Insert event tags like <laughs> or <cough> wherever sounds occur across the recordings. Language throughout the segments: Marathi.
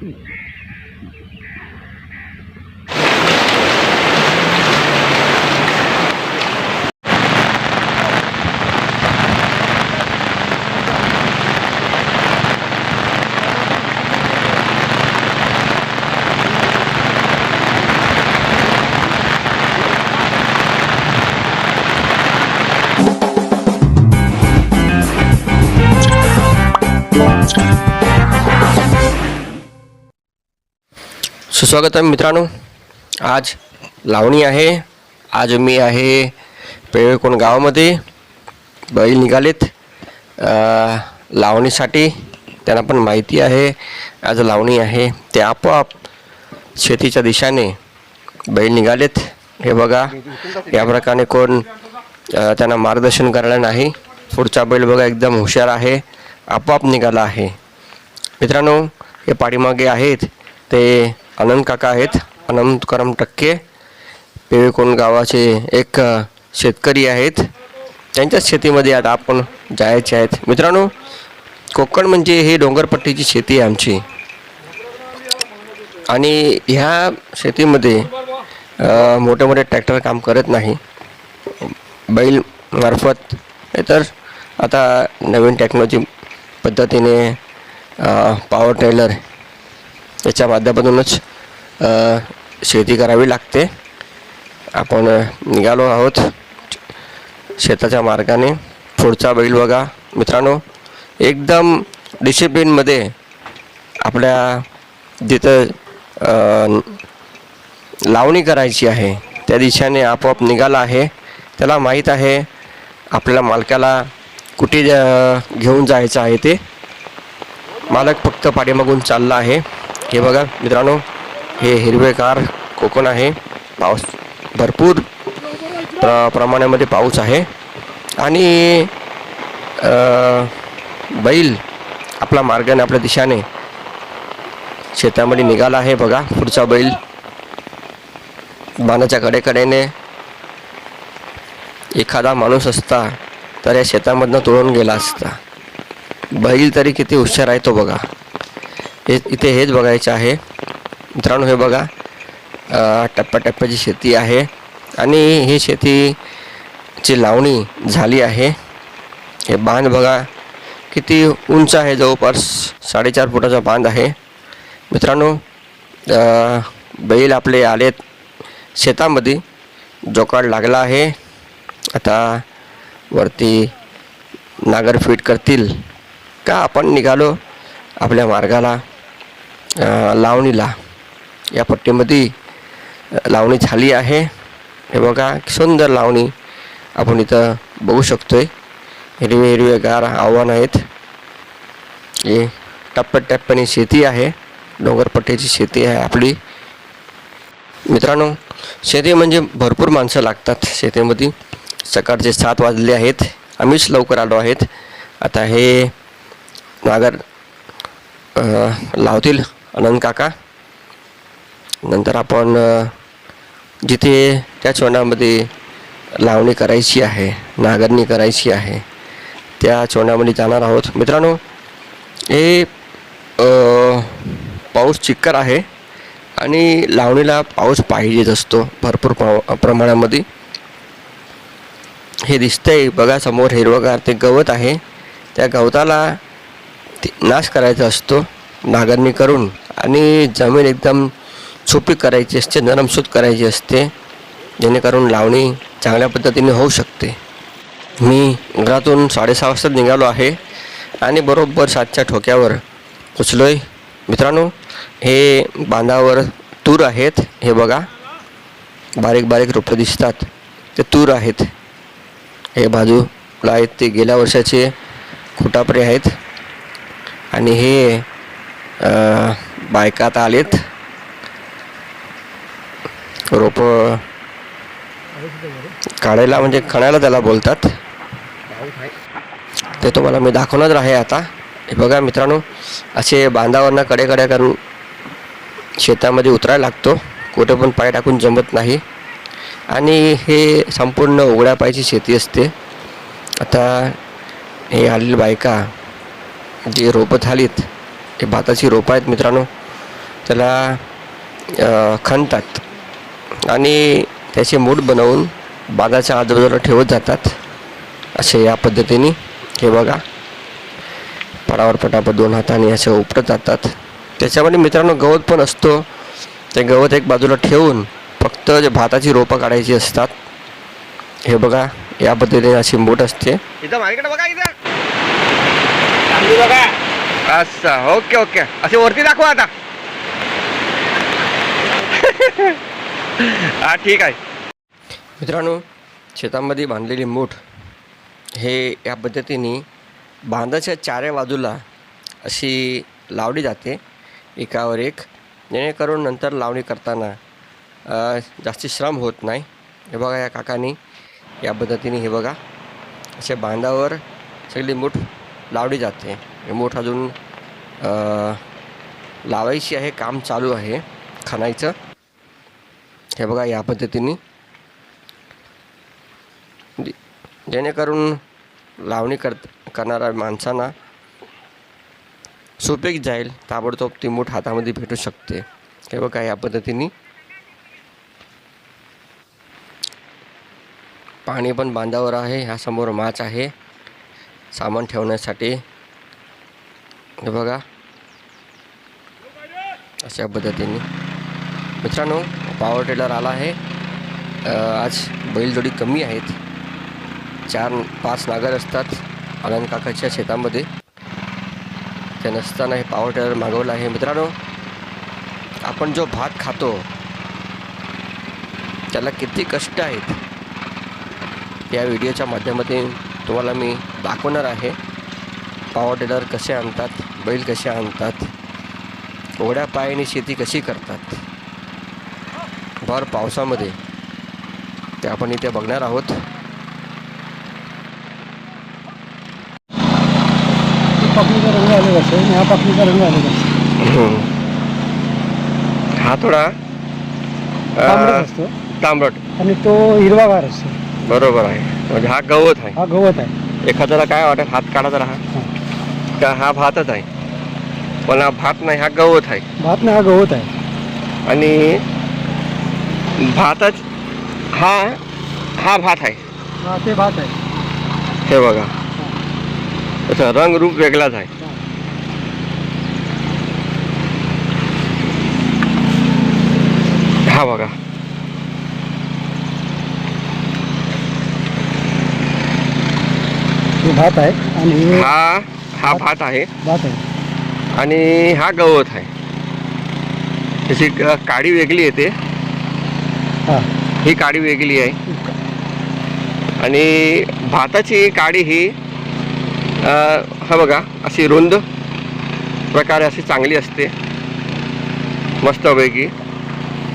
嗯。सुस्वागत आहे मित्रांनो. आज लावणी आहे. आज मी आहे पेळकोण गावामध्ये. बैल निघालेत. लावणीसाठी त्यांना पण माहिती आहे. आज लावणी आहे. ते आपोआप शेतीच्या दिशाने बैल निघालेत. हे बघा या प्रकारे कोण त्यांना मार्गदर्शन करायला नाही. पुढचा बैल बघा एकदम हुशार आहे. आपोआप निघाला आहे. मित्रांनो हे पाठीमागे आहेत. ते अनंत काका आहेत. अनंत करम टक्के. पेवेकोण गावाचे एक शेतकरी आहेत. त्यांच्याच शेतीमध्ये आता आपण जायचे आहेत. मित्रांनो कोकण म्हणजे ही डोंगरपट्टीची शेती आहे आमची. आणि ह्या शेतीमध्ये मोठे मोठे ट्रॅक्टर काम करत नाही. बैल मार्फत. हे तर आता नवीन टेक्नॉलॉजी पद्धतीने पॉवर टेलर याच्या माध्यमातूनच शेती करावी लागते. आपण निघालो आहोत. शेताच्या मार्गाने पुढचा बैल बघा. मित्रांनो एकदम डिसिप्लिनमध्ये आपल्या जिथं लावणी करायची आहे त्या दिशेने आपोआप निघाला आहे. त्याला माहीत आहे आपल्या मालकाला कुठे घेऊन जायचं आहे ते. मालक फक्त पाठीमागून चालला आहे. हे बघा मित्रांनो हे हिरवेगार कोकण आहे. पाऊस भरपूर प्र प्रमाणामध्ये पाऊस आहे. आणि बैल आपला मार्गाने आपल्या दिशाने शेतामध्ये निघाला आहे बघा पुढचा बैल. बाणाच्या कडेकडेने एखादा माणूस असता तर या शेतामधनं तोडून गेला असता. बैल तरी किती हुशार आहे तो बघा. हे इथे हेच बघायचं आहे. मित्रांनो हे बघा. टप्प्याटप्प्याची शेती आहे. आणि ही शेतीची लावणी झाली आहे. हे बांध बघा. किती उंच आहे जवळपास? साडेचार फुटाचा बांध आहे. मित्रांनो बैल आपले आलेत शेतामध्ये. जोकाड लागला आहे आता वरती नागर फिट करतील. का आपण निघालो आपल्या मार्गाला? लावणीला. या पट्टीमध्ये लावणी झाली आहे. हे बघा सुंदर लावणी आपण इथं बघू शकतोय. हिरवे हिरवेगार आव्हान आहेत. हे टप्प्याटप्प्याने शेती आहे. डोंगरपट्ट्याची शेती आहे आपली. मित्रांनो शेती म्हणजे भरपूर माणसं लागतात शेतीमध्ये. सकाळचे सात वाजले आहेत. आम्हीच लवकर आलो आहेत. आता हे नागर लावतील. अनंत काका. नंतर आपण जिथे त्या चोंडामध्ये लावणी करायची आहे नागरणी करायची आहे त्या चोंडामध्ये जाणार आहोत. मित्रांनो हे पाऊस चिक्कर आहे आणि लावणीला पाऊस पाहिजेच असतो भरपूर प्र प्रमाणामध्ये. हे दिसतंय बघा समोर हिरवगार ते गवत आहे. त्या गवताला ते नाश करायचा असतो नांगरणी करून. आणि जमीन एकदम सुपीक करायची असते नरमसूत करायची असते. जेणेकरून लावणी चांगल्या पद्धतीने होऊ शकते. मी घरातून साडेसहा वाजता निघालो आहे आणि बरोबर सातच्या ठोक्यावर पोचलो आहे मित्रांनो हे बांधावर तूर आहेत हे बघा. बारीक बारीक रोपं दिसतात. ते तूर आहेत. हे बाजूला आहेत ते गेल्या वर्षाचे खुटापरे आहेत. आणि हे बायका आता आलेत? रोपं काढायला म्हणजे खणायला त्याला बोलतात. ते तुम्हाला मी दाखवणार आहे आता. हे बघा मित्रांनो असे बांधावरनं कडे कडे करून शेतामध्ये उतरायला लागतो. कुठे पण पाय टाकून जमत नाही. आणि हे संपूर्ण उघड्या पायची शेती असते. आता हे आलेली बायका जी रोपं झालीत हे भाताची रोपं आहेत मित्रांनो. त्याला खणतात. आणि त्याचे मूठ बनवून बागाच्या आजूबाजूला ठेवत जातात. असे या पद्धतीने हे बघा. पडावर पटापट दोन हाताने असे उपटत जातात. त्याच्यामध्ये मित्रांनो गवत पण असतो. ते गवत एक बाजूला ठेवून फक्त जे भाताची रोपं काढायची असतात. हे बघा या पद्धतीने अशी मूठ असते. इथं बघा इथं. बघा असं ओके ओके. असे वरती दाखवा आता. <laughs> हा ठीक आहे. मित्रांनो शेतामध्ये बांधलेली मूठ हे या पद्धतीने बांधाच्या चारे बाजूला अशी लावली जाते. एकावर एक. जेणेकरून नंतर लावणी करताना जास्ती श्रम होत नाही. हे बघा या काकानी या पद्धतीने हे बघा. असे बांधावर सगळी मूठ लावली जाते. हे मूठ अजून लावायची आहे काम चालू आहे खणायचं हे बघा या पद्धतीने. जेणेकरून लावणी कर करणाऱ्या माणसांना सोपे जाईल. ताबडतोब ती मूठ हातामध्ये भेटू शकते. हे बघा या पद्धतीने. पाणी पण बांधावर आहे. ह्या समोर माच आहे. सामान ठेवण्यासाठी. हे बघा. अशा पद्धतीने. मित्रांनो पॉवर टेलर आला आहे. आज बैलजोडी कमी आहेत. चार पाच नागर असतात आनंद काकाच्या शेतामध्ये. ते नसताना हे पॉवर टेलर मागवलं आहे. मित्रांनो आपण जो भात खातो त्याला किती कष्ट आहेत या व्हिडिओच्या माध्यमातून तुम्हाला मी दाखवणार आहे. पॉवर टेलर कसे आणतात बैल कसे आणतात उघड्या पायाने शेती कशी करतात भर पावसामध्ये ते आपण इथे बघणार आहोत. हा हा थोडा तांबट. आणि तो हिरवागार असतो. बरोबर आहे. म्हणजे हा गवत आहे. हा गवत आहे. एखाद्याला काय वाटेल हात काढायचा राहा हा. का हा भातच आहे. पण हा भात नाही हा गवत आहे. भात नाही हा गवत आहे. आणि भातच हा हा भात आहे. हा ते भात आहे. हे बघा. त्याचा रंग रूप वेगळाच आहे. हा बघा. हे भात आहे आणि हे हा हा भात आहे. भात आहे. आणि हा गवत आहे. त्याची ग- काडी वेगळी येते. हा. ही काडी वेगळी आहे. आणि भाताची काडी ही हा बघा अशी रुंद प्रकारे अशी चांगली असते. मस्तपैकी.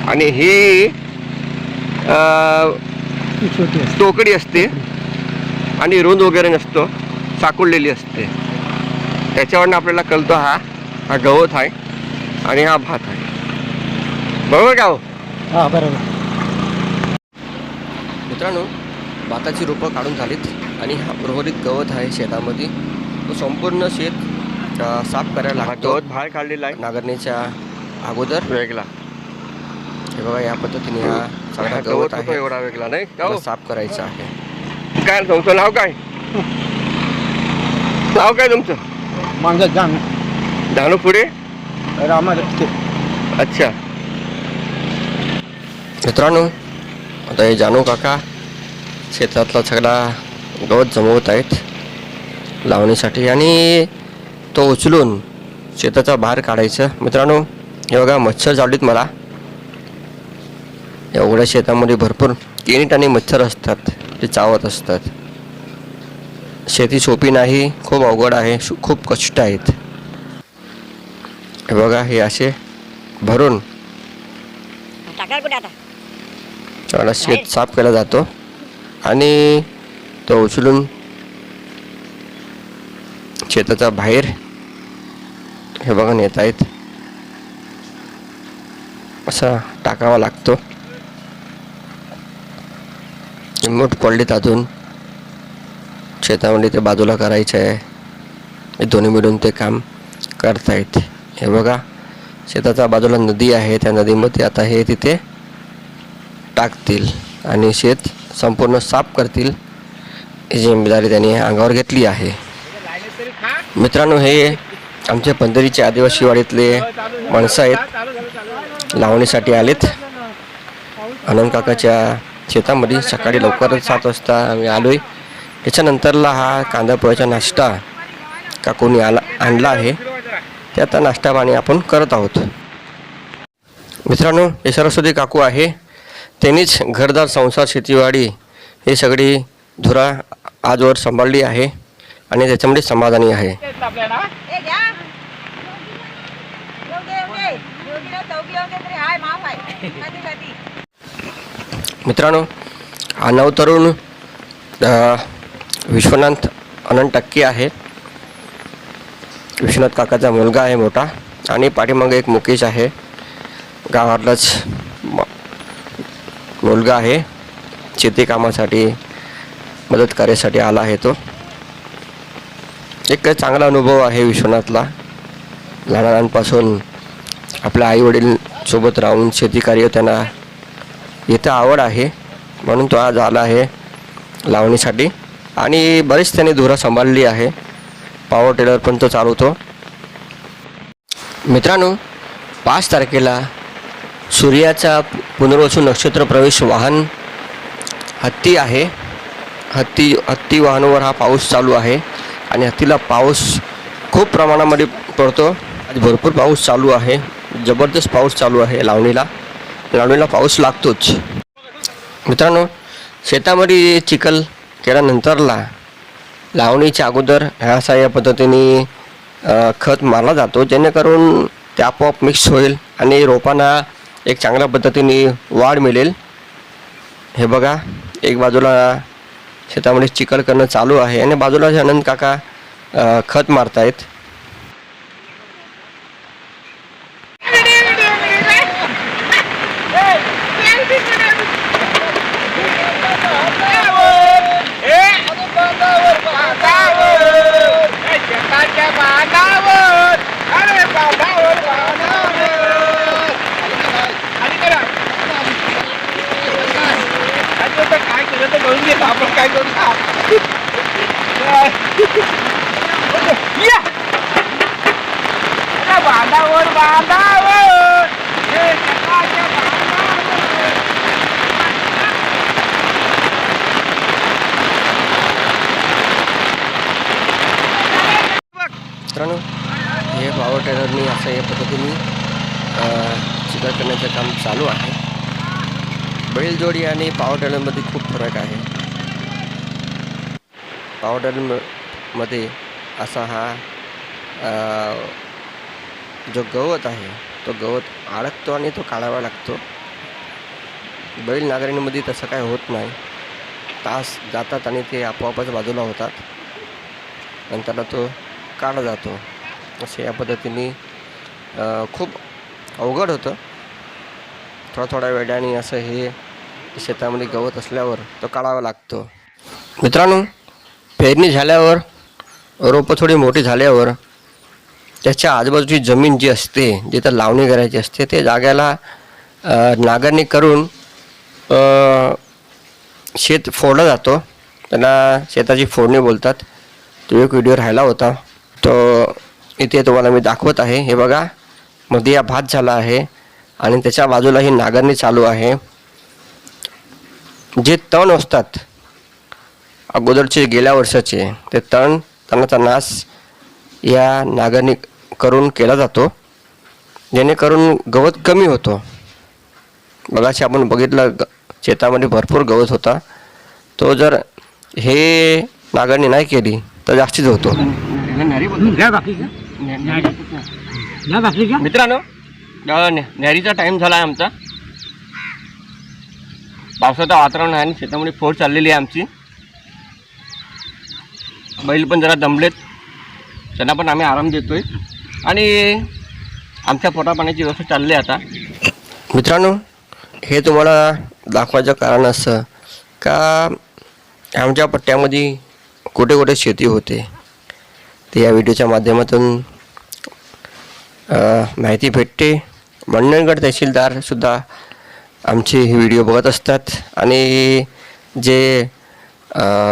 आणि ही टोकडी असते. आणि रुंद वगैरे नसतो साकुळलेली असते. त्याच्यावरनं आपल्याला कळतो हा हा गवत आहे आणि हा भात आहे. बरोबर का हो? हा बरोबर. मित्रांनो भाताची रोपं काढून झालीत आणि हा उर्वरित गवत आहे शेतामध्ये. तो संपूर्ण शेत साफ करायला लागतो. गवत बाहेर काढलेला आहे. नांगरणीच्या अगोदर. वेगळा. हे बघा या पद्धतीने हा सगळा हा गवत आहे. एवढा वेगळा नाही? हो? साफ करायचं आहे. काय तुमचं नाव काय? नाव काय तुमचं? मांजर जाण धानू पुढे? रामा अच्छा. मित्रांनो आता हे जानू काका शेतातला सगळा गवत जमवत आहेत लावणीसाठी आणि तो उचलून शेताचा बाहेर काढायचं. मित्रांनो हे बघा मच्छर चावलीत मला. एवढ्या शेतामध्ये भरपूर किनीट आणि मच्छर असतात ते चावत असतात. शेती सोपी नाही खूप अवघड आहे खूप कष्ट आहेत. हे बघा हे असे भरून शेत साफ केला जातो. आणि तो उचलून शेताच्या बाहेर हे बघा नेत आहेत. असा टाकावा लागतो. मूठ पडलीत अजून शेतामध्ये ते बाजूला करायचं आहे. हे दोन्ही मिळून ते काम करतायत. हे बघा शेताच्या बाजूला नदी आहे त्या नदीमध्ये आता हे तिथे टाकतील. आणि शेत संपूर्ण साफ करतील. ही जिम्मेदारी त्यांनी अंगावर घेतली आहे. मित्रांनो हे आमचे पंधरीचे आदिवासी वाडीतले माणसं आहेत. लावणीसाठी आलेत. आनंद काकाच्या शेतामध्ये सकाळी लवकरच सात वाजता आम्ही आलो आहे त्याच्यानंतरला हा कांदा पोह्याचा नाश्ता काकूनी आला आणला आहे. ते आता नाश्ता पाणी आपण करत आहोत. मित्रांनो हे सरस्वती काकू आहे. त्यांनीच घरदार संसार शेतीवाडी ही सगळी धुरा आजवर सांभाळली आहे आणि त्याच्यामध्ये समाधानी आहे. मित्रांनो हा नवतरुण विश्वनाथ अनंत टक्के आहे. विश्वनाथ काकाचा मुलगा आहे मोठा आणि पाठीमागे एक मुकेश आहे. गावातलाच मुलगा आहे. शेतीकामासाठी मदत कार्यासाठी आला आहे तो. एक चांगला अनुभव आहे विश्वनाथला. लहानांपासून आपल्या आईवडील सोबत राहून शेती कार्य त्यांना इथं आवड आहे. म्हणून तो आज आला आहे लावणीसाठी. आणि बरीच त्याने धुरा सांभाळली आहे. पॉवर टेलर पण तो चालवतो. मित्रांनो पाच तारखेला सूर्याचा पुनर्वसू नक्षत्र प्रवेश वाहन हत्ती आहे. हत्ती हत्ती वाहनावर हा पाऊस चालू आहे आणि हत्तीला पाऊस खूप प्रमाणामध्ये पडतो. आज भरपूर पाऊस चालू आहे. जबरदस्त पाऊस चालू आहे लावणीला. लावणीला पाऊस लागतोच. मित्रांनो शेतामध्ये चिखल केल्यानंतरला लावणीच्या अगोदर ह्या साह्या पद्धतीने खत मारला जातो जेणेकरून ते आपोआप मिक्स होईल आणि रोपांना एक चांगल्या पद्धतीने वाढ मिळेल. हे बघा एक बाजूला शेतामध्ये चिखल करणं चालू आहे आणि बाजूला हे आनंद काका खत मारतायत काय केलं तर करून घेतो आपण काय करू बांधावर बांधावर मित्रांनो हे पॉवर टेलरनी असं या पद्धतीने अ, चिखल करण्याचं काम चालू आहे बैलजोडी आणि पॉवर खूप फरक आहे. पॉवर मध्ये असा हा जो गवत आहे तो गवत अडकतो आणि तो काढावा लागतो. बैल नागरणीमध्ये तसं काय होत नाही. तास जातात आणि ते आपोआपच बाजूला होतात. नंतरला तो काढला जातो. असे या पद्धतीने खूप अवघड होतं. थोडा थोड्या वेळाने असं हे शेतामध्ये गवत असल्यावर तो काढावा लागतो. मित्रांनो पेरणी झाल्यावर रोपं थोडी मोठी झाल्यावर त्याच्या आजूबाजूची जमीन जी असते जिथं लावणी करायची असते ते जाग्याला नागरणी नांगरणी करून शेत फोडला जातो. त्यांना शेताची फोडणी बोलतात. तो एक व्हिडिओ राहिला होता. तो इथे तुम्हाला मी दाखवत आहे. हे बघा मध्ये या भात झाला आहे आणि त्याच्या बाजूला ही नांगरणी चालू आहे. जे तण असतात अगोदरचे गेल्या वर्षाचे ते तण तणाचा नाश या नांगरणी करून केला जातो. जेणेकरून गवत कमी होतो. बघाशी आपण बघितलं ग शेतामध्ये भरपूर गवत होता. तो जर हे नांगरणी नाही केली तर जास्तीच होतो. मित्रांनो अ, न्यारीचा टाईम झाला आहे आमचा. पावसाचं वातावरण आहे आणि शेतामध्ये फोड चाललेली आहे आमची. बैल पण जरा दमलेत. त्यांना पण आम्ही आराम देतोय. आणि आमच्या पोटापाण्याची व्यवस्था चालली आहे आता. मित्रांनो हे तुम्हाला दाखवायचं कारण असं का आमच्या पट्ट्यामध्ये कुठे कुठे शेती होते ते या व्हिडिओच्या माध्यमातून माहिती भेटते. मंडणगड तहसीलदारसुद्धा आमचे हे व्हिडिओ बघत असतात आणि जे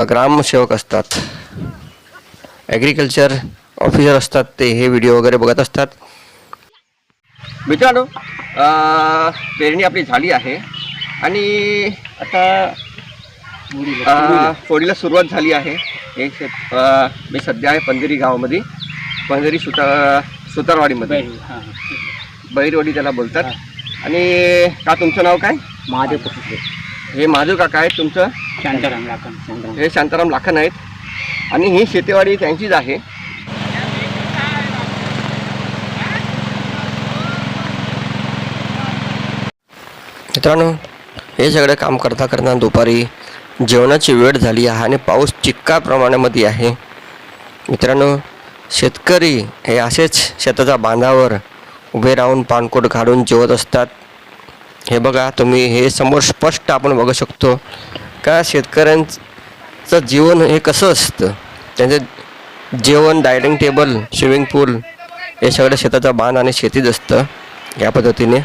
ग्रामसेवक असतात ॲग्रिकल्चर ऑफिसर असतात ते हे व्हिडिओ वगैरे बघत असतात. मित्रांनो पेरणी आपली झाली आहे आणि आता फोडीला सुरुवात झाली आहे. हे शेत अ, मी सध्या आहे पंधरी गावामध्ये पंधरी सुता सुतारवाडीमध्ये. बैरवाडी त्याला बोलतात. आणि का तुमचं नाव काय? महादेव पत्र हे महादेव काका आहेत तुमचं? शांताराम लाखन हे शांताराम लाखन आहेत. आणि ही शेतीवाडी त्यांचीच आहे. मित्रांनो हे सगळं काम करता करता दुपारी जेवणाची वेळ झाली आहे आणि पाऊस चिक्का प्रमाणामध्ये आहे. मित्रांनो शेतकरी हे असेच शेताच्या बांधावर उभे राहून पानकोट घालून जेवत असतात. हे बघा तुम्ही हे समोर स्पष्ट आपण बघू शकतो का शेतकऱ्यांचं जीवन हे कसं असतं? त्यांचं जेवण डायनिंग टेबल स्विमिंग पूल हे सगळं शेताचा बांध आणि शेतीच असतं या पद्धतीने.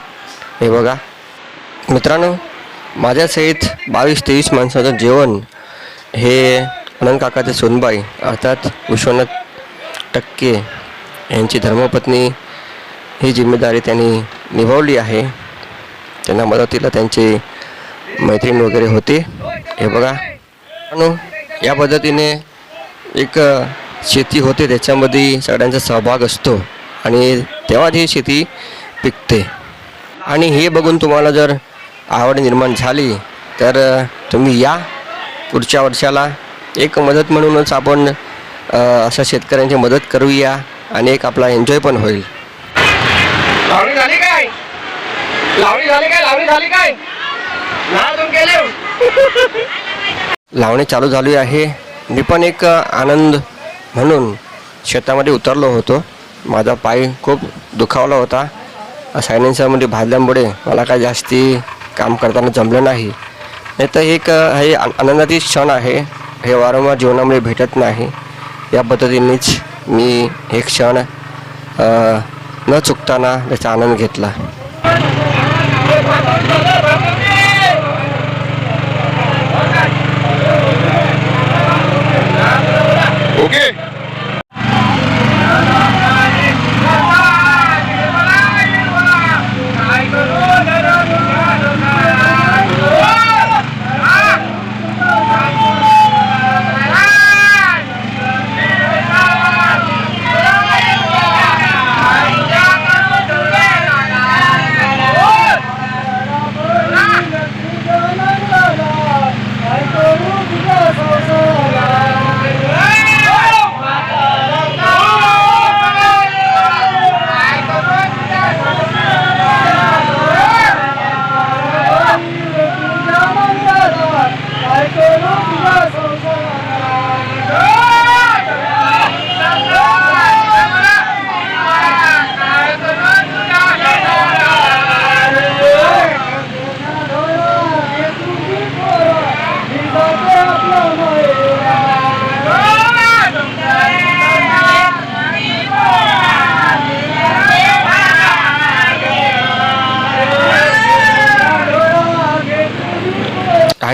हे बघा. मित्रांनो माझ्यासहित बावीस तेवीस माणसाचं जेवण हे अनंत काकाचे सोनबाई अर्थात विश्वनाथ टक्के यांची धर्मपत्नी ही जिम्मेदारी त्यांनी निभावली आहे. त्यांना मदतीला त्यांचे मैत्रीण वगैरे होते. हे बघा. म्हणून या पद्धतीने एक शेती होते. त्याच्यामध्ये सगळ्यांचा सहभाग असतो. आणि तेव्हा ही शेती पिकते. आणि हे बघून तुम्हाला जर आवड निर्माण झाली तर तुम्ही या पुढच्या वर्षाला एक मदत म्हणूनच आपण अशा शेतकऱ्यांची मदत करूया आणि एक आपला एन्जॉय पण होईल. लावणी झाली काय? लावणी झाली काय? लावणी झाली काय? केले? लावणी चालू झाली आहे. मी पण एक आनंद म्हणून शेतामध्ये उतरलो होतो. माझा पाय खूप दुखावला होता. सायलेन्सरमध्ये भाजल्यामुळे मला काय जास्ती काम करताना जमलं नाही. नाही तर एक हे आनंदाची क्षण आहे. हे वारंवार जीवनामध्ये भेटत नाही. या पद्धतीनेच मी हे क्षण न चुकताना त्याचा आनंद घेतला.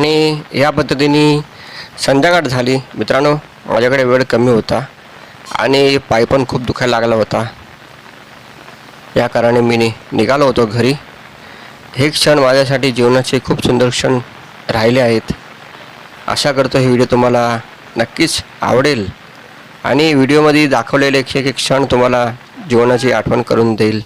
आणि या पद्धतीने संध्याकाळ झाली. मित्रांनो माझ्याकडे वेळ कमी होता आणि पाय पण खूप दुखायला लागला होता. या कारणाने मी निघालो होतो घरी. हे क्षण माझ्यासाठी जीवनाचे खूप सुंदर क्षण राहिले आहेत. आशा करतो हे व्हिडिओ तुम्हाला नक्कीच आवडेल आणि व्हिडिओमध्ये दाखवलेले एक एक क्षण तुम्हाला जीवनाची आठवण करून देईल.